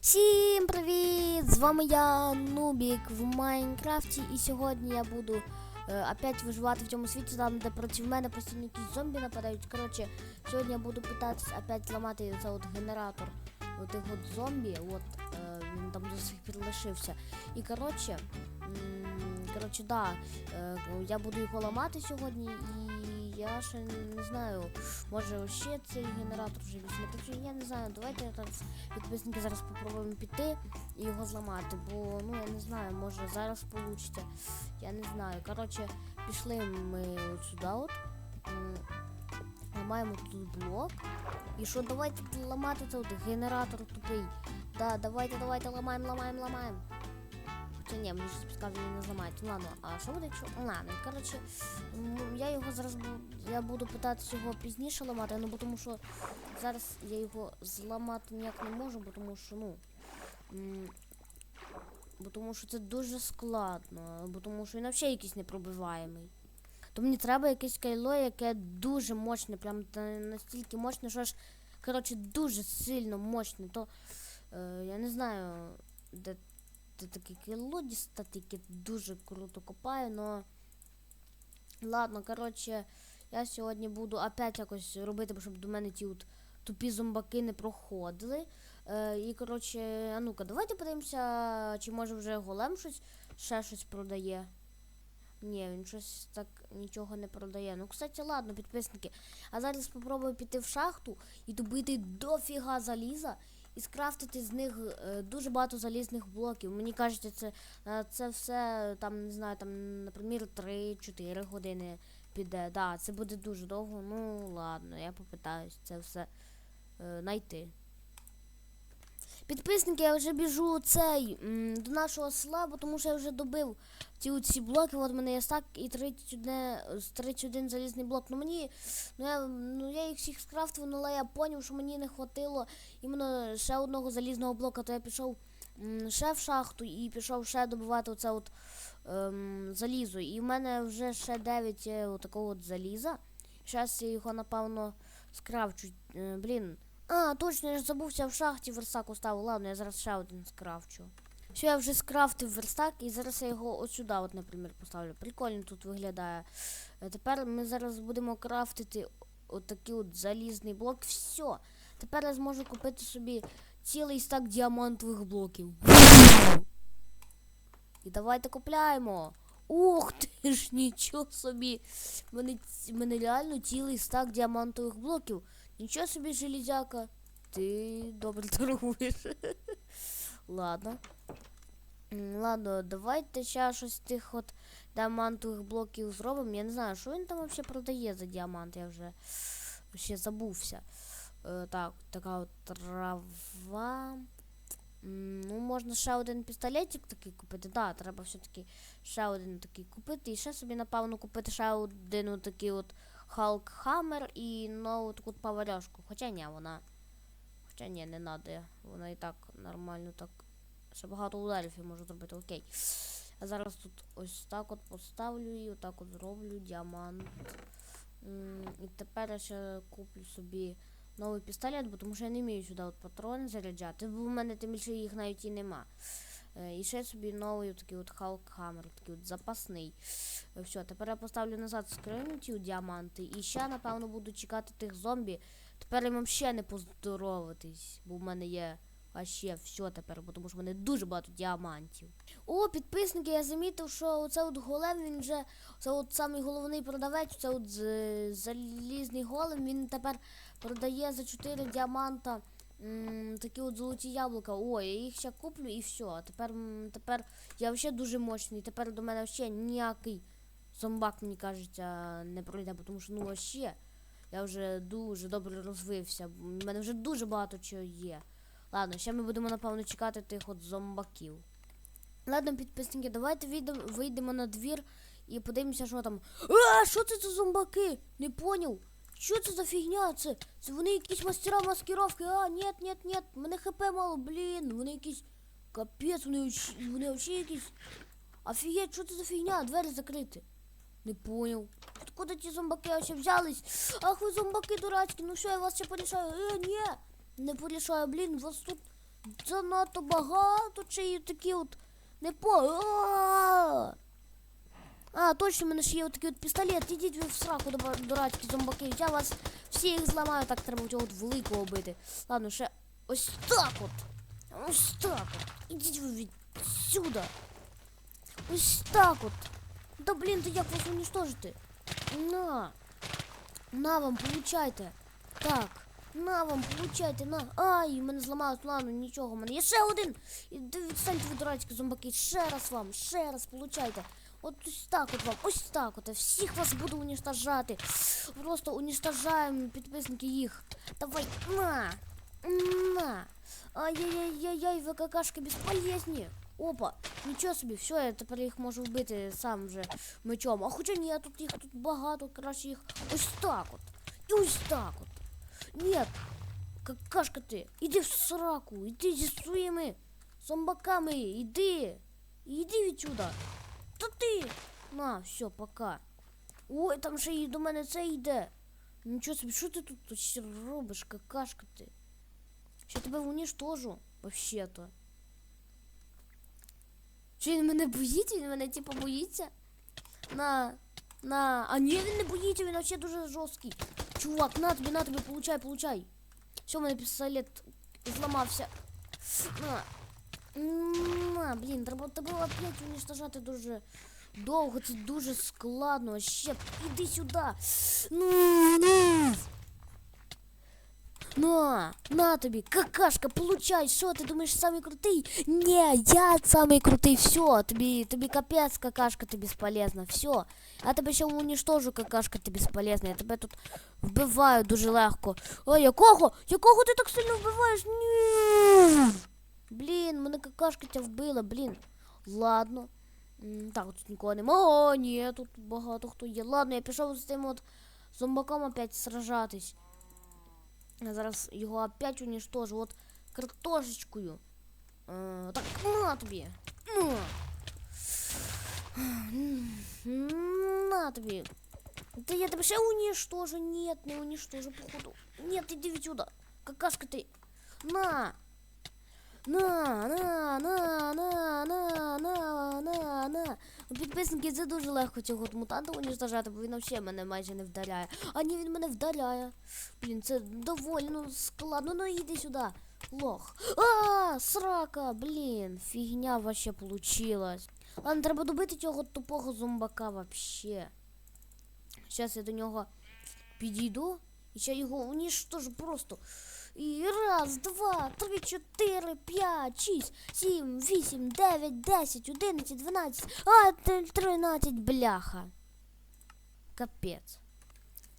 Всім привіт! З вами я Нубік в Майнкрафті, і сьогодні я буду е, опять виживати в цьому світі, там де проти мене постійно якісь зомбі нападають. Коротше, сьогодні я буду питатись опять ламати цей от генератор отих от зомбі. От е, він там до сих пір лишився. І коротше, коротше, да, е, я буду його ламати сьогодні, і я ще не знаю, може ще цей генератор вже візьме. Так я не знаю, давайте я зараз підписники зараз попробуємо піти і його зламати, бо ну я не знаю, може зараз вийде. Я не знаю. Коротше, пішли ми от сюди от. Ламаємо тут блок. І що давайте ламати цей генератор тупий. Да, давайте, давайте ламаємо, ламаємо, ламаємо. Хоча ні, мені щось підказує не зламають. Ну, Ладно, а що буде, якщо. Ну, Ладно, коротше, я його зараз я буду питатися його пізніше ламати, ну бо тому що зараз я його зламати ніяк не можу, бо тому що, ну. Бо тому що це дуже складно, бо тому що він взагалі якийсь непробиваємий. То мені треба якесь кайло, яке дуже мощне, прям настільки мощне, що аж, коротше, дуже сильно мощне. То е, я не знаю, де, де таке кайло дістати, дуже круто копає, но. Ладно, коротше, я сьогодні буду опять якось робити, щоб до мене ті от тупі зомбаки не проходили. Е, і коротше, а ну-ка, давайте подивимося, чи може вже голем щось ще щось продає. Ні, він щось так нічого не продає. Ну, кстати, ладно, підписники. А зараз спробую піти в шахту і добити дофіга заліза і скрафтити з них е, дуже багато залізних блоків. Мені кажеться, це, е, це все там, не знаю, там, наприклад, 3-4 години піде. Да, це буде дуже довго. Ну, ладно, я попитаюсь це все е, знайти. Підписники, я вже біжу цей до нашого села, бо тому що я вже добив ці оці блоки. От мене є стак і 31, 31 залізний блок. Ну мені, ну я, ну я їх всіх скрафтив, ну, але я поняв, що мені не хватило іменно ще одного залізного блока, то я пішов ще в шахту і пішов ще добивати оце от ем, залізо. І в мене вже ще 9 є отакого от заліза. Зараз я його, напевно, скрафчу. Е, блін. А, точно, я ж забувся в шахті верстак оставив. Ладно, я зараз ще один скрафчу. Все, я вже скрафтив верстак і зараз я його от сюди, от, наприклад, поставлю. Прикольно тут виглядає. Е, Тепер ми зараз будемо крафтити отакий от залізний блок. Все. Тепер я зможу купити собі цілий стак діамантових блоків. І давайте купляємо. Ух ти ж, нічого собі. Мене, мене реально цілий стак діамантових блоків. Нічого собі, железяка. Ти добре торгуєш. Ладно. Ладно, давайте ще щось тих от діамантових блоків зробимо. Я не знаю, що він там взагалі продає за діамант, я вже ще забувся. Е, так, така от трава. Ну, можна ще один пістолетик такий купити. Да, треба все-таки ще один такий купити. І ще собі, напевно, купити ще один такий от Халк Хаммер і нову таку поваряшку. Хоча ні, вона. Хоча ні, не треба. Вона і так нормально так. Ще багато ударів я можу зробити, окей. А зараз тут ось так от поставлю і отак от зроблю діамант. І тепер я ще куплю собі новий пістолет, бо тому що я не вмію сюди от патрони заряджати, бо в мене тим більше їх навіть і нема. Е, І ще собі новий такий от Халкхаммер, такий от запасний. Е, Все, тепер я поставлю назад скриню ті діаманти. І ще, напевно, буду чекати тих зомбі. Тепер їм ще не поздоровитись, бо в мене є а ще все тепер, бо тому що в мене дуже багато діамантів. О, підписники, я замітив, що оце от голем, він вже це от самий головний продавець, це от залізний голем, він тепер продає за 4 діаманта такі от золоті яблука. О, я їх ще куплю і все. Тепер, тепер я взагалі дуже мощний. Тепер до мене взагалі ніякий зомбак, мені кажеться, не пройде, тому що ну вообще я вже дуже добре розвився. У мене вже дуже багато чого є. Ладно, ще ми будемо, напевно, чекати тих от зомбаків. Ладно, підписники, давайте вийдемо, вийдемо на двір і подивимося, що там. А, що це за зомбаки? Не поняв. Що це за фігня? Це, це вони якісь мастера маскировки. А, нет, нет, нет, мене хп мало, блін. Вони якісь. Капець, вони, вообще- вони вообще якісь. Офігеть, що це за фігня? Двері закриті. Не поняв. Откуда ті зомбаки вообще взялись? Ах, ви зомбаки дурацькі, ну що, я вас ще порішаю? Е, ні. Не порішаю, блін, вас тут занадто багато, чи такі от не по. Точно, в мене ж є отакий от пістолет. Ідіть ви в сраку, дурацькі зомбаки. Я вас всіх зламаю, так треба цього от великого бити. Ладно, ще ось так от. Ось так от. Ідіть ви відсюди. Ось так от. Да блін, то як вас уничтожити? На. На вам, получайте. Так. На вам, получайте, на. Ай, мене зламалось, ладно, нічого, мене є ще один. І Відстаньте ви дурацькі зомбаки. Ще раз вам, ще раз получайте. От ось так от вам, ось так от. Я всіх вас буду уничтожати. Просто уничтожаємо підписники їх. Давай, на. На. Ай-яй-яй-яй, ви какашки безполезні. Опа, нічого собі, все, я тепер їх можу вбити сам вже мечом. А хоча ні, тут їх тут багато, краще їх ось так от. І ось так от. Ні, какашка ти, іди в сраку, іди зі своїми зомбаками, іди. Іди відсюда. Та ти. На, все, пока. Ой, там ще і до мене це йде. Нічого собі, що ти тут ще робиш, какашка ти? Що тебе уничтожу, вообще-то. Чи він мене боїться? Він мене типу боїться? На, на. А ні, він не боїться, він вообще дуже жорсткий. Чувак, на тобі, на тобі, получай, получай. Все, у мене пістолет зламався. На. На, блін, треба тебе опять уничтожати дуже довго, це дуже складно. Ще іди сюди. Ну, ну. На, на тобі, какашка, получай, що ти думаєш самий крутий? Ні, я самий крутий, все, тобі, тобі капець, какашка, ти безполезна, все. Я тебе ще уничтожу, какашка, ти безполезна, я тебе тут вбиваю дуже легко. А якого? Якого ти так сильно вбиваєш? Ні. Блін, мене какашка тебе вбила, блін. Ладно. М, Так, тут нікого нема. О, ні, тут багато хто є. Ладно, я пішов з тим от зомбаком опять сражатись. Я зараз його опять уничтожу. От картошечкою. Е, так, на тобі. На. На тобі. Да я тебе ще уничтожу. Нет, не уничтожу, походу. Нет, иди отсюда. Какашка ты. На. На, на, на, на, на, на, на, на. Ну, Підписники, це дуже легко цього мутанта уничтожати, бо він взагалі мене майже не вдаряє. А ні, він мене вдаряє. Блін, це доволі ну, складно. Ну іди сюди. Лох. А, срака, блін, фігня вообще получилась. Ладно, треба добити цього тупого зомбака вообще. Зараз я до нього підійду і ще його уничтожу просто. І раз, два, три, чотири, п'ять, шість, сім, вісім, дев'ять, десять, одинадцять, дванадцять, а тринадцять, бляха. Капець.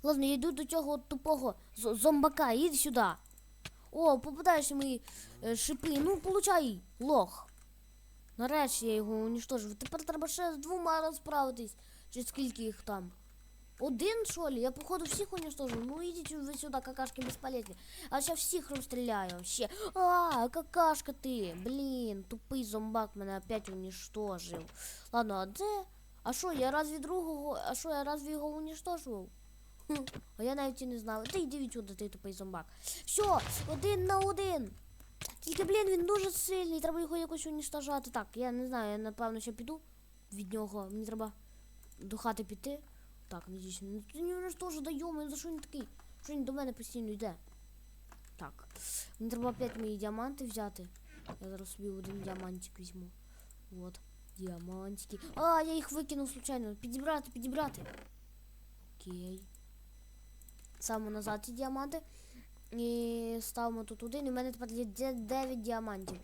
Ладно, я йду до цього тупого зомбака, іди сюди. О, попадаєш мої е, шипи. Ну, получай, лох. Нарешті я його уничтожив. Тепер треба ще з двома розправитись. Чи скільки їх там? Один, що ли? Я, походу, всіх уничтожу. Ну, ідіть ви сюди, какашки безполезні. А ще всіх розстріляю. Ще. А, какашка ти. Блін, тупий зомбак мене опять уничтожив. Ладно, а де? А що, я разве другого. А що, я разве його уничтожував? Хм, а я навіть і не знав. Ти йди відсюди, ти тупий зомбак. Все, один на один. Тільки, блін, він дуже сильний, треба його якось уничтожати. Так, я не знаю, я напевно ще піду від нього. Мені треба до хати піти. Так, надіюсь, ну ти не теж дайомо, за що він такий? Що він до мене постійно йде? Так. Мені треба опять мої діаманти взяти. Я зараз собі один діамантик візьму. От. Діамантики. А, я їх викинув случайно. Підібрати, підібрати. Окей. Ставимо назад ці діаманти. І ставимо тут один. І мене тепер є 9 діамантів.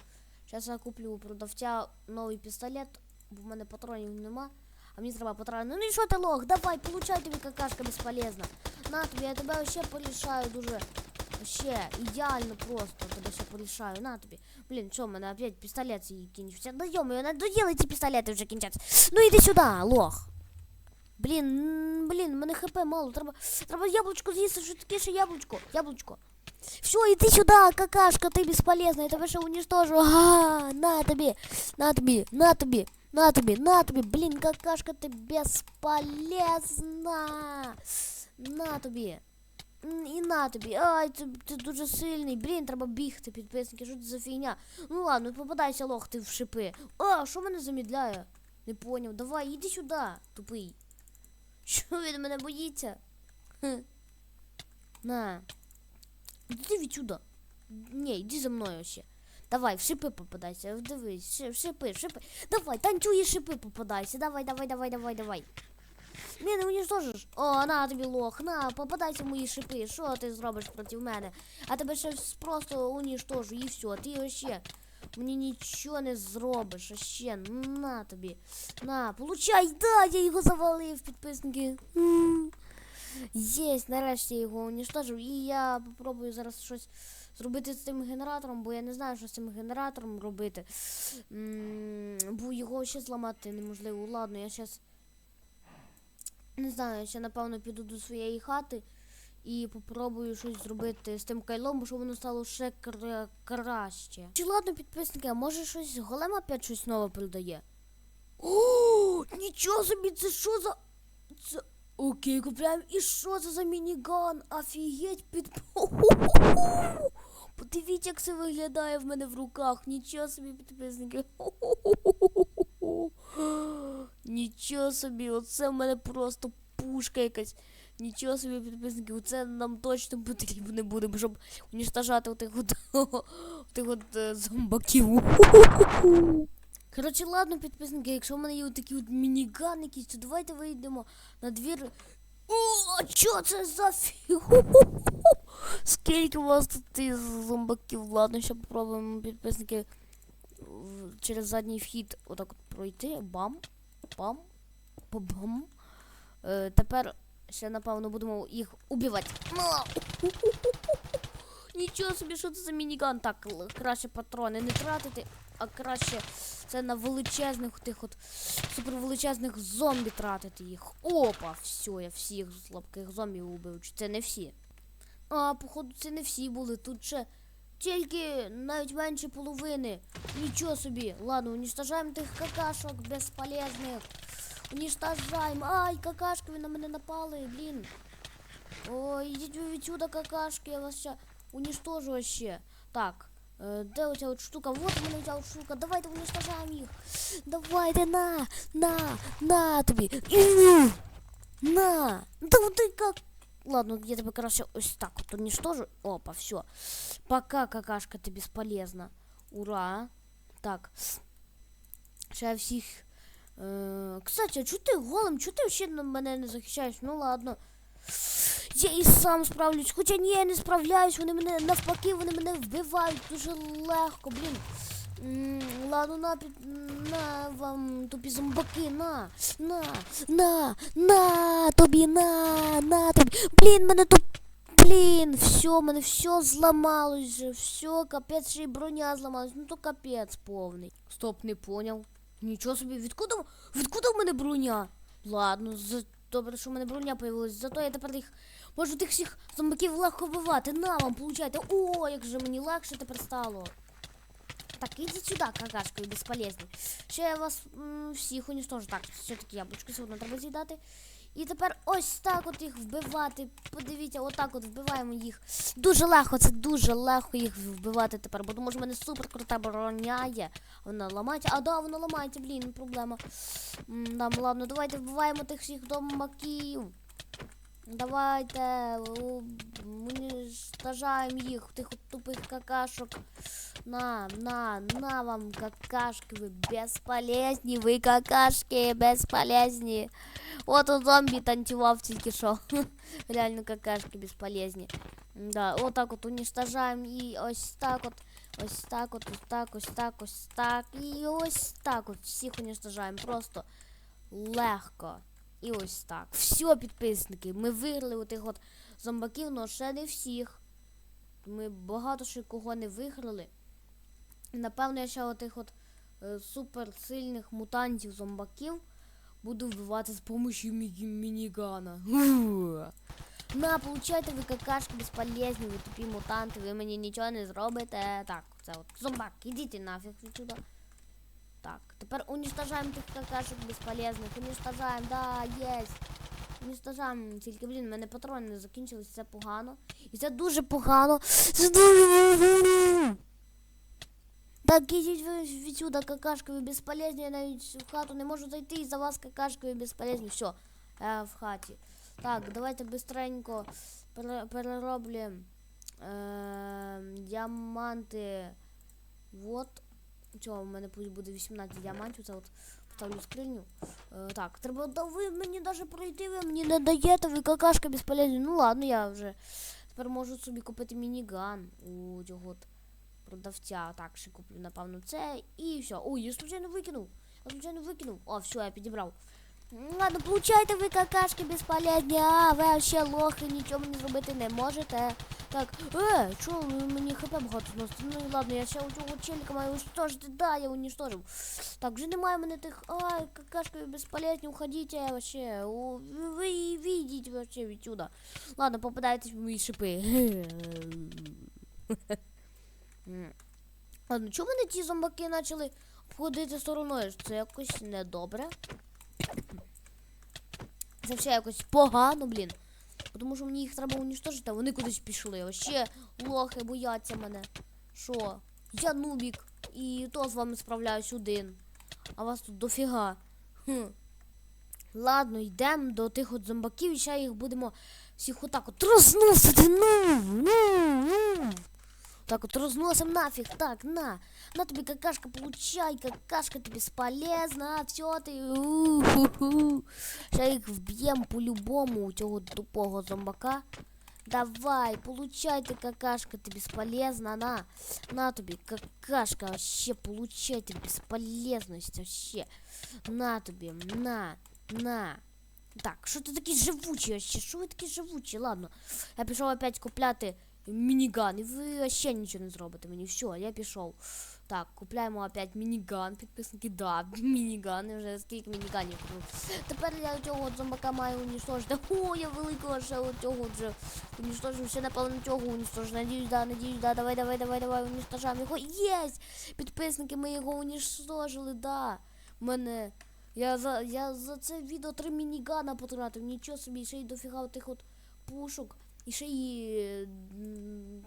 Зараз я куплю у продавця новий пістолет, бо в мене патронів нема. А мені треба патрони. Ну і що ти лох? Давай, получай тобі какашка безполезна. На тобі, я тебе вообще порішаю дуже. Вообще, ідеально просто тебе ще порішаю. На тобі. Блін, що, в мене опять пістолет свій кінчився. Да йому, надоїли ці пістолети вже кінчаться. Ну іди сюди, лох. Блін, м, блін, в мене хп мало. Треба, треба яблучко з'їсти, що таке ще яблучко. Яблучко. Все, иди сюда, какашка, ты бесполезна, я тебе ще уничтожу. А, на тобі, на тобі, на тобі, на тобі, на тобі. Блін, какашка, ти безполезна. На тобі. М, І на тобі. Ай, ти, ти дуже сильний. Блін, треба бігти, підписники. Що це за фігня? Ну ладно, попадайся лох, ти в шипи. А, що мене замідляє? Не поняв. Давай, іди сюди, тупий. Що він мене боїться? Хе. На. Іди відсюди. Ні, йди за мною ще. Давай, в шипи попадайся. Дивись, ши- в шипи, в шипи. Давай, танцюй і шипи попадайся. Давай, давай, давай, давай, давай. Ні, не уничтожиш. О, на тобі лох, на, попадайся в мої шипи. Що ти зробиш проти мене? А тебе щось просто уничтожу і все. Ти вообще мені нічого не зробиш. А ще на тобі. На, получай, да, я його завалив, підписники. М. Єсть, нарешті я його уничтожив. І я попробую зараз щось Зробити з цим генератором, бо я не знаю, що з цим генератором робити. М, Бо його ще зламати неможливо. Ладно, я зараз не знаю, я ще напевно піду до своєї хати і попробую щось зробити з тим кайлом, бо щоб воно стало ще кра- краще. Чи ладно, підписники, а може щось голем опять щось нове придає? О, нічого собі, це що за. Це. Окей, купляємо. І що це за мініган? Офігеть під. Подивіться, як це виглядає в мене в руках. Нічого собі, підписники. Нічого собі, оце в мене просто пушка якась. Нічого собі, підписники, оце нам точно потрібно буде, щоб уніштажати отих от, отих от е, зомбаків. Коротше, ладно, підписники, якщо в мене є такі от мініган якісь, то давайте вийдемо на двір. О, що це за фігу? Скільки у вас тут зомбаків? Ладно, ще попробуємо підписники через задній вхід отак от пройти. Бам, бам, бам. Е, тепер ще, напевно, будемо їх убивати. Нічого собі, що це за мініган. Так, краще патрони не тратити, а краще це на величезних тих от супервеличезних зомбі тратити їх. Опа, все, я всіх слабких зомбів убив. Чи це не всі? А, походу, це не всі були. Тут ще тільки навіть менше половини. Нічого собі. Ладно, уничтожаємо тих какашок безполезних. Уничтожаємо. Ай, какашки, ви на мене напали, блін. Ой, ідіть ви відсюди, какашки, я вас ще уничтожу ще. Так, е, де оця от штука? Вот у мене ця от штука. Давайте уничтожаємо їх. Давайте на, на, на тобі. Іу! На! Да вот ты как? Ладно, я тебе, короче, ось так вот уничтожу. Опа, все. Пока, какашка, ты бесполезна. Ура. Так. Ще я всіх. Е, кстати, а чого ти голим? Чого ти ще на мене не захищаєш? Ну ладно. Я і сам справлюсь. Хоча ні, я не справляюсь, вони мене навпаки, вони мене вбивають дуже легко, блін. Ладно, на, на вам тупі зомбаки, на, на, на, на, тобі, на, на тобі. Блін, мене тут, блін, все, мене все зламалось же, все, капець, ще й броня зламалась, ну то капець повний. Стоп, не поняв. Нічого собі, відкуда, відкуда в мене броня? Ладно, за... добре, що в мене броня появилась, зато я тепер їх можу тих всіх зомбаків легко вбивати. На вам, получайте. О, як же мені легше тепер стало. Так, ідіть сюди, какашка, безполезні. Ще я вас м, всіх уничтожу. Так, все-таки яблучко сьогодні треба з'їдати. І тепер ось так от їх вбивати. Подивіться, отак от вбиваємо їх. Дуже легко, це дуже легко їх вбивати тепер, бо тому що в мене супер крута броня є. Вона ламається. А да, вона ламається, блін, проблема. Нам, ладно, давайте вбиваємо тих всіх домаків. Давайте у- уничтожаємо їх, тих от тупих какашок. На, на, на вам какашки, вы безполезні, ви какашки безполезні. От у зомбі танцював тільки що. Реально какашки безполезні. Да, от так от уничтожаємо і ось так от. Ось так от, ось так, ось так, ось так. І ось так от всіх уничтожаємо. Просто легко. І ось так. Все, підписники. Ми виграли у тих от зомбаків, але ще не всіх. Ми багато ще кого не виграли. Напевно, я ще отих от е, суперсильних мутантів зомбаків буду вбивати з допомогою мі- мінігана. На, получайте ви какашки безполезні, ви тупі мутанти, ви мені нічого не зробите. Так, це от зомбак, ідіть нафіг відсюди. Так, тепер уничтожаємо тих какашек бесполезных. Уничтожаем, да, есть. уничтожаємо. Тільки, блін, в мене патрони не закінчились, це погано. І це дуже погано. Це дуже погано. Так, ідіть ви відсюди, какашки, ви безполезні, я навіть в хату не можу зайти, і за вас какашки, ви безполезні. Все, я в хаті. Так, давайте быстренько пере- перероблюємо е, діаманти. Вот. Чого, в мене пусть буде 18 діамантів, це от поставлю скриню. Е, так, треба, да ви мені даже пройти, ви мені не даєте, ви какашка безполезні. Ну ладно, я вже тепер можу собі купити мініган у цього от продавця. Так, ще куплю, напевно, це і все. Ой, я случайно викинув. Я случайно викинув. О, все, я підібрав. М, Ладно, получайте ви какашки безполезні, а ви вообще лохи, нічого мені зробити не можете. Так, е, чого мені хп багато зносите? Ну ладно, я ще у цього челіка маю уничтожити. Да, я уничтожив. Так, вже немає мене тих. Ай, какашки безполезні, уходите вообще. У, ви, ви видите вообще відсюда. Ладно, попадайтесь в мої шипи. Ладно, чому мене ті зомбаки почали обходити стороною? Це якось недобре. Це все якось погано, блін. Тому що мені їх треба уничтожити, а вони кудись пішли. Вообще лохи бояться мене. Що? Я нубік. І то з вами справляюсь один. А вас тут дофіга. Хм. Ладно, йдемо до тих от зомбаків і ще їх будемо всіх отак от розносити. Ну, ну, ну. Так от розносим нафіг. Так, на. На тобі какашка, получай, какашка ти безполезна, все ти. у-ху-ху. Ще їх вб'єм по-любому у цього тупого зомбака. Давай, получайте, какашка, ты бесполезна, на. На тобі, какашка, вообще, получайте бесполезность, вообще. На тобі, на, на. Так, що ти такий живучий вообще? Що ви такі живучі? Ладно, я пішов опять купляти мініган, і ви вообще нічого не зробите мені. Все, я пішов. Так, купляємо опять мініган, підписники, да, мініган, я вже скільки мініганів купив. Тепер я цього от зомбака маю уничтожити. О, я великого ще от цього вже уничтожив, ще напевно цього уничтожив. Надіюсь, да, надіюсь, да, давай, давай, давай, давай, уничтожаємо його. Єсть! Підписники, ми його уничтожили, да. Мене. Я за, я за це відео три мінігана потратив, нічого собі, ще й дофіга тих от пушок. І ще е,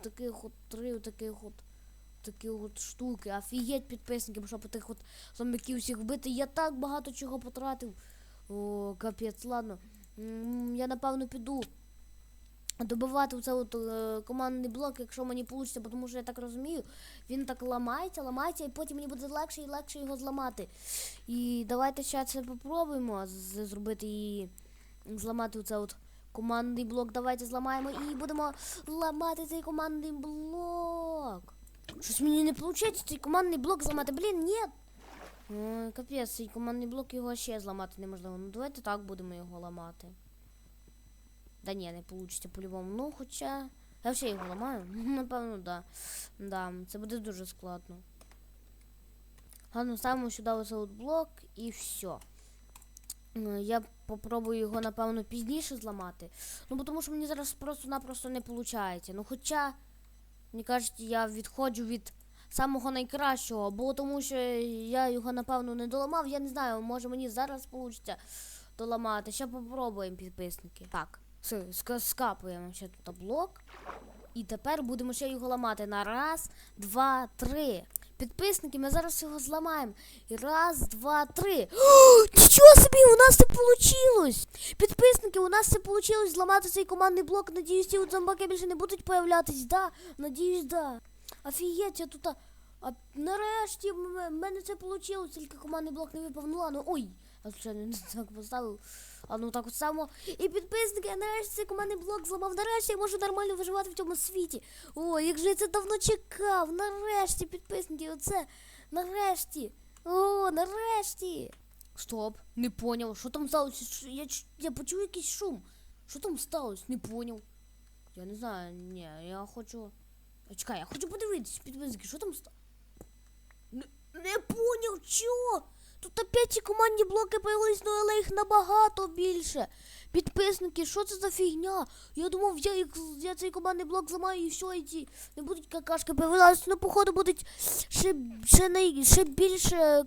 таких от три таких от такі от штуки. Офігеть підписники, щоб тих от зомбаків всіх вбити. Я так багато чого потратив. О, капець, ладно. Я напевно піду добивати оце от е, командний блок, якщо мені вийде, тому що я так розумію, він так ламається, ламається, і потім мені буде легше і легше його зламати. І давайте ще це попробуємо зробити і зламати оце от командний блок. Давайте зламаємо і будемо ламати цей командний блок. Щось мені не виходить цей командний блок зламати. Блін, ні. Ой, капець, цей командний блок його ще зламати неможливо. Ну давайте так будемо його ламати. Да ні, не вийде по-любому. Ну, хоча. Я ще його ламаю. Напевно, да. Да, це буде дуже складно. Ладно, ставимо сюди ось блок і все. Я попробую його, напевно, пізніше зламати. Ну, бо тому що мені зараз просто-напросто не виходить. Ну, хоча, мені кажуть, я відходжу від самого найкращого, бо тому що я його, напевно, не доламав. Я не знаю, може мені зараз вийде доламати. Ще попробуємо підписники. Так, скапуємо ще тут блок. І тепер будемо ще його ламати на раз, два, три. Підписники, ми зараз його зламаємо. І раз, два, три. О, нічого собі, у нас це вийшло! Підписники, у нас це вийшло зламати цей командний блок. Надіюсь, ці от зомбаки більше не будуть появлятись. Да, надіюсь, да. Офігеть, я тут. А, нарешті в мене це вийшло, тільки командний блок не випав. Ну ладно, ой. Я звичайно не так поставив. А ну так от само. І підписники, нарешті командний блок зламав. Нарешті я можу нормально виживати в цьому світі. О, як же я це давно чекав. Нарешті, підписники, оце. Нарешті. О, нарешті. Стоп, не поняв. Що там сталося? Я, я почув якийсь шум. Що там сталося? Не поняв. Я не знаю, ні, я хочу. А, Чекай, я хочу подивитись, підписники, що там сталося? Не, не поняв, чого? Тут опять ці командні блоки появились, ну але їх набагато більше. Підписники, що це за фігня? Я думав, я, їх, я цей командний блок зламаю і все, і ці не будуть какашки появлятися, ну походу будуть ще, ще, най, ще більше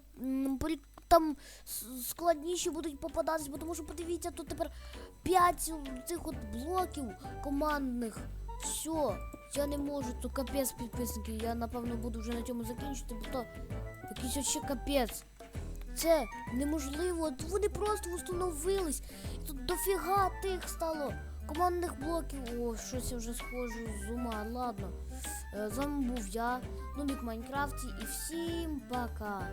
там складніші будуть попадатись, бо тому що подивіться, тут тепер 5 цих от блоків командних. Все, я не можу, то капець підписники. Я напевно буду вже на цьому закінчити, бо то якийсь ще капець. Це неможливо. Вони просто встановились. Тут дофіга тих стало. Командних блоків. О, щось я вже схожу з ума. Ладно. Е, З вами був я, Нубік Майнкрафті, і всім пока.